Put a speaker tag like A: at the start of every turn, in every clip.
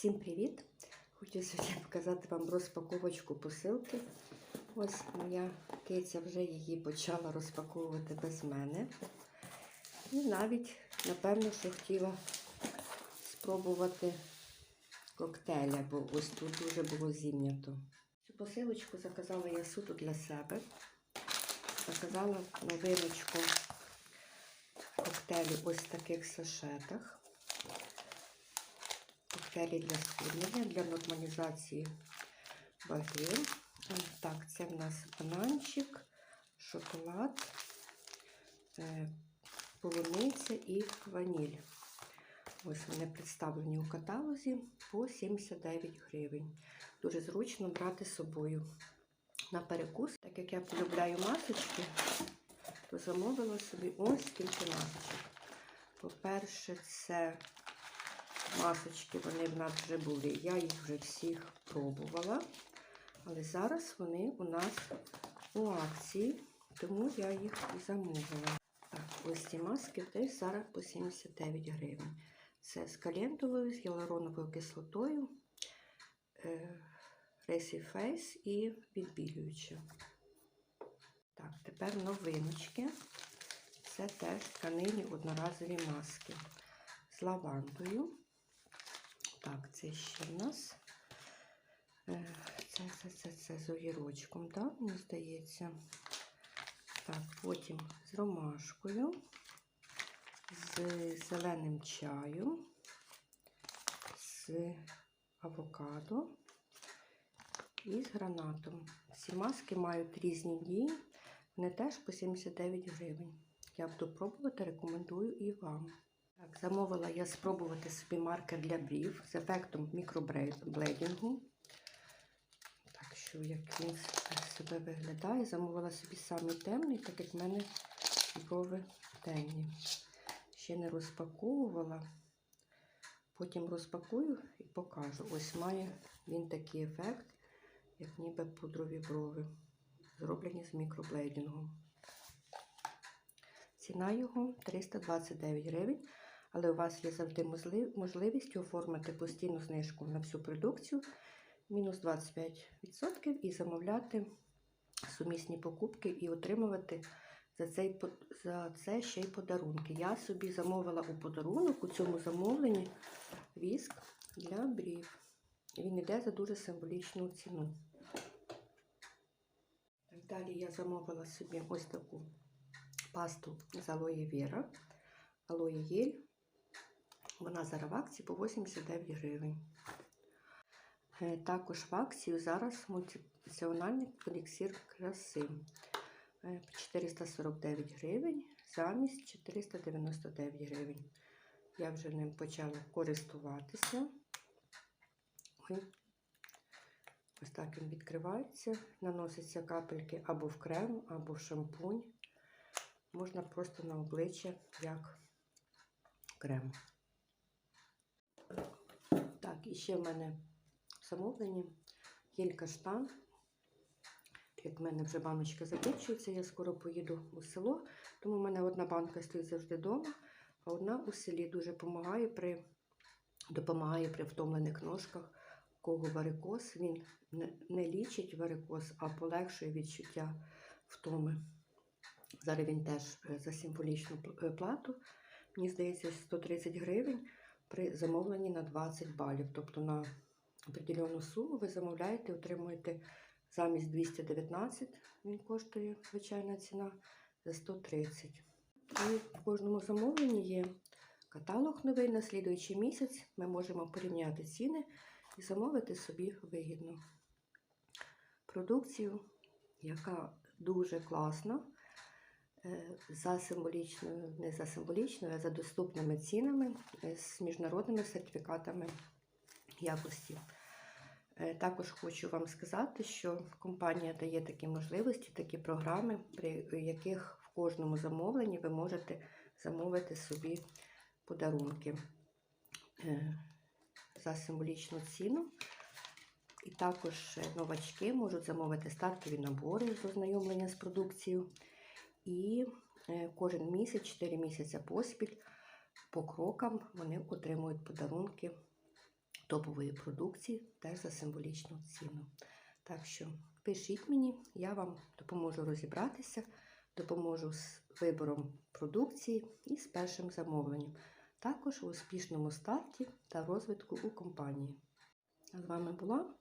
A: Всім привіт! Хочу сьогодні показати вам розпаковочку посилки. Ось моя киця вже її почала розпаковувати без мене. І навіть, напевно, що хотіла спробувати коктейля, бо ось тут дуже було зімнято. Цю посилочку заказала я суто для себе. Заказала новиночку коктейлі ось в таких сашетах коктейлі для схуднення, для нормалізації ваги. Так, це в нас бананчик, шоколад, е, полуниця і ваніль. Ось вони представлені у каталозі по 79 гривень. Дуже зручно брати з собою на перекус. Так як я полюбляю масочки, то замовила собі ось скільки масочок. По-перше, це масочки, вони в нас вже були. Я їх вже всіх пробувала. Але зараз вони у нас у акції, тому я їх і замовила. Так, ось ці маски теж зараз по 79 гривень. Це з календулою, з гіалуроновою кислотою, Ресі Фейс і відбілююче. Так, тепер новиночки. Це теж тканинні одноразові маски з лавандою. Так, це ще в нас. е, Це, це, це, це з огірочком, так, мені здається. Так, потім з ромашкою, з зеленим чаєм, з авокадо і з гранатом. Всі маски мають різні дії, вони теж по 79 гривень. Я буду пробувати, рекомендую і вам. Так, замовила я спробувати собі маркер для брів з ефектом мікроблейдингу. Так що, як він себе виглядає, замовила собі самий темний, так як в мене брови темні. Ще не розпаковувала. Потім розпакую і покажу. Ось має він такий ефект, як ніби пудрові брови, зроблені з мікроблейдингом. Ціна його 329 гривень. Але у вас є завжди можливість оформити постійну знижку на всю продукцію, мінус 25% і замовляти сумісні покупки і отримувати за, цей, за це ще й подарунки. Я собі замовила у подарунок у цьому замовленні віск для брів. Він йде за дуже символічну ціну. Далі я замовила собі ось таку пасту з алоє Віра, алоє гель. Вона зараз в акції по 89 гривень. Е, також в акцію зараз мультифункціональний еліксир краси е, по 449 гривень замість 499 гривень. Я вже ним почала користуватися. Ось так він відкривається, наноситься капельки або в крем, або в шампунь. Можна просто на обличчя як крем. Так, і ще в мене замовлення гель каштан. Як в мене вже баночка закінчується, я скоро поїду у село, тому в мене одна банка стоїть завжди вдома, а одна у селі дуже допомагає при допомагає при втомлених ножках. Кого варикоз, він не, лічить варикоз, а полегшує відчуття втоми. Зараз він теж е, за символічну плату, мені здається, 130 гривень при замовленні на 20 балів. Тобто на определену суму ви замовляєте, отримуєте замість 219, він коштує звичайна ціна за 130. І в кожному замовленні є каталог новий на слідуючий місяць. Ми можемо порівняти ціни і замовити собі вигідно продукцію, яка дуже класна. Е, за символічною, не за символічною, а за доступними цінами е, з міжнародними сертифікатами якості. Е, також хочу вам сказати, що компанія дає такі можливості, такі програми, при яких в кожному замовленні ви можете замовити собі подарунки за символічну ціну. І також новачки можуть замовити стартові набори з ознайомлення з продукцією. І е, кожен місяць, 4 місяці поспіль, по крокам вони отримують подарунки топової продукції теж за символічну ціну. Так що пишіть мені, я вам допоможу розібратися, допоможу з вибором продукції і з першим замовленням. Також у успішному старті та розвитку у компанії. З вами була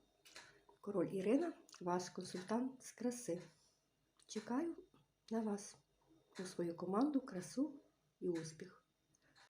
A: Король Ірина, ваш консультант з краси. Чекаю на вас у свою команду, красу і успіх.